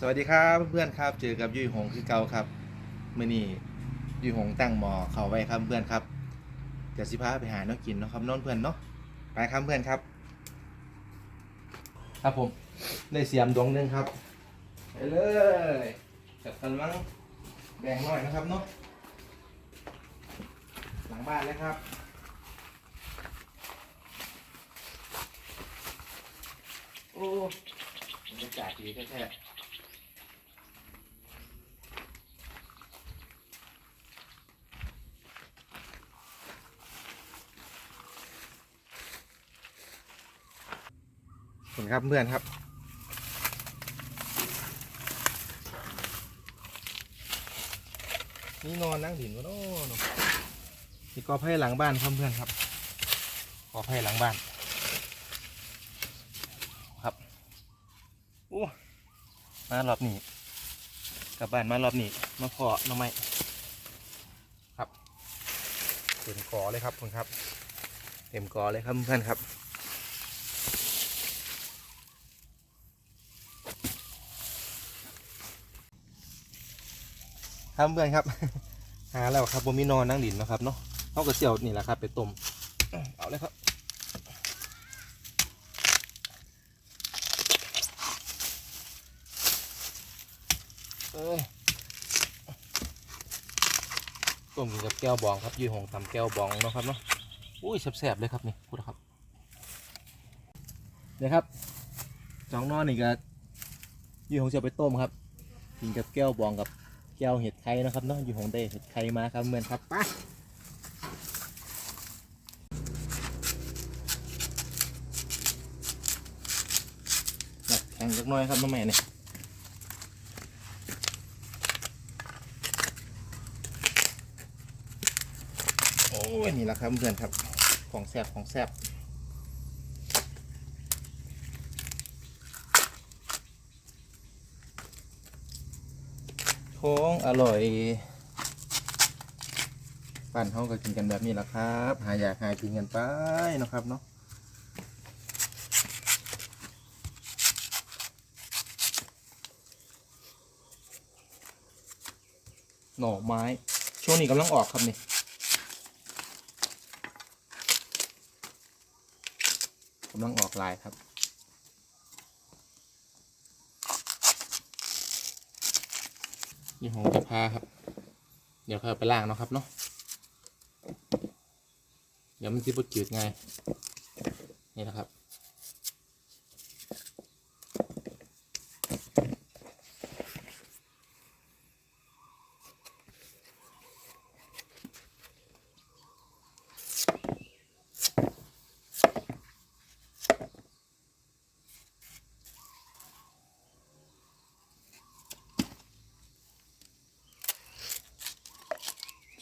สวัสดีครับเพื่อนๆครับ เจอกับยุ้ยหงคือเก่าครับมื่อนี้ยุ้ยหงตั้งหมอเขาไว้ครับเพื่อนครับเดี๋ยวสิพาไปหาเน้องกินเนาะครับน้องเพื่อนเนาะไปครับเพื่อนครับ ครับผมได้เสียมดวงหนึงครับไปเลยจับกันมั้งแบ่งหน่อยนะครับเนาะหลังบ้านเลยครับโอ้บรรยากาศดีแท้ๆ ห็นครับเพื่อนครับ นี่นอนนั่งดินวะโน่เนาะนี่กอไผ่หลังบ้านครับเพื่อนครับกอไผ่หลังบ้าน ครับโอ้มารอบนี้กลับบ้านมารอบนี้มาพอน้องไม้ครับเต็มกอเลยครับคุณครับ เต็มกอเลยครับเพื่อนครับ ครับเพื่อนครับ หาแล้วครับผมมีนอนนั่งดินนะครับเนาะเขาก็เสี่ยวนี่แหละครับ ไปต้มเอาเลยครับเอ้ยต้มกินกับแก้วบองครับยี่หงตำแก้วบองนะครับเนาะอุ้ยแซ่บๆเลยครับนี่พูดนะครับเดี๋ยวครับจองนอนนี่ก็ยี่หงจะเอาไปต้มครับกินกับแก้วบองกับ แก้วเห็ดไข่นะครับเนาะยี่หงได้เห็ดไข่มาครับเหมือนครับไปหนักแข็งเล็กน้อยครับน้องแม่เนี่ยโอ้ยนี่แหละครับเพื่อนครับของแซบของแซบ ของอร่อยปั่นเขาก็กินกันแบบนี้แหละครับ หาอยากหากินกันไปนะครับเนาะหน่อไม้ ช่วงนี้กำลังออกครับนี่กำลังออกลายครับ นี่ของจะพาครับ เดี๋ยวเขาไปล่างเนาะครับเนาะ เดี๋ยวมันสิบดจืดไงนี่นะครับ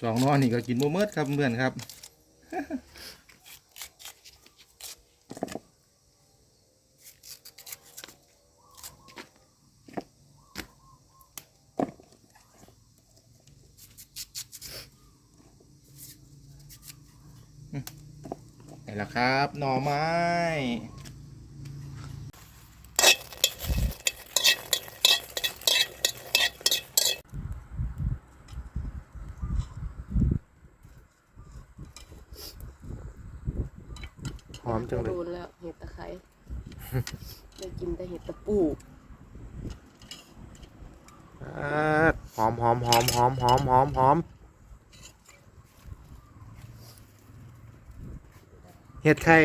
สองนอนนี่ก็กินโมเมิดครับเพื่อนครับนี่แหละครับหน่อไม้ อมจังเลย โดนแล้วเห็ดตะไคร้ ได้กินแต่เห็ดตะปูอ่าหอมหอมหอมหอมหอมหอมหอมเห็ดไข่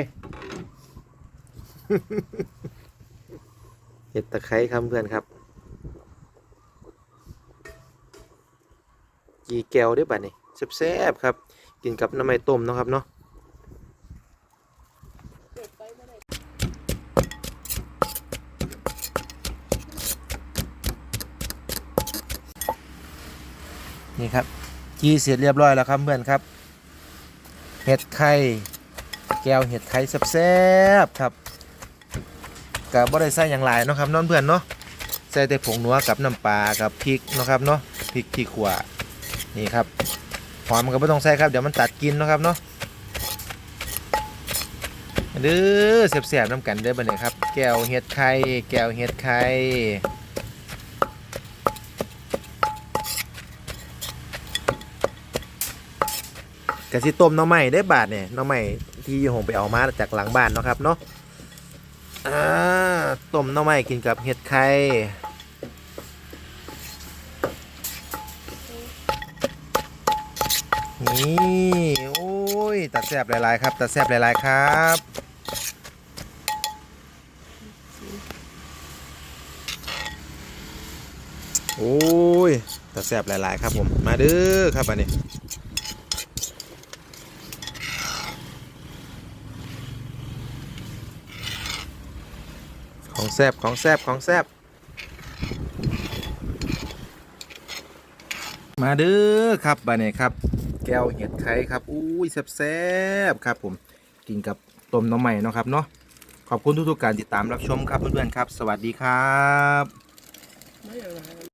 เห็ดตะไคร้ครับเพื่อนครับ กีแก้วได้ป่ะนี่แซ่บๆครับ กินกับน้ำมันต้มเนาะครับเนาะ นี่ครับกีเสร็จเรียบร้อยแล้วครับเพื่อนครับเห็ดไข่แก้วเห็ดไข่แซ่บๆครับกับบ่ได้ใส่อย่างหลายเนาะครับน้องเพื่อนเนาะใส่แต่ผงนัวกับน้ำปลากับพริกเนาะครับเนาะพริกที่ขวานี่ครับหอมก็ไม่ต้องใส่ครับเดี๋ยวมันตัดกินนะครับเนาะเด้อแซ่บๆน้ำกันเด้อบัดนี้ครับ แก้วเห็ดไข่แก้วเห็ดไข่ กะสิต้มน้อใหม่ได้บาทเนี่ยน้อใหม่ที่หงไปเอามาจากหลังบ้านเนาะครับเนาะอ่าต้มน้อใหม่กินกับเห็ดไข่นี่โอ้ยตัดแซบหลายๆครับตัดแซบหลายๆครับโอ้ยตาแซบหลายๆครับผมมาเด้อครับอันนี้ ของแซบของแซบของแซบมาเด้อครับบานนี้ครับ แก้วเห็ดไข่ครับอุ้ยแซบแซบครับผมกินกับต้มน้ำใหม่เนาะครับเนาะขอบคุณทุกๆการติดตามรับชมครับเพื่อนๆครับ สวัสดีครับไม่อาละ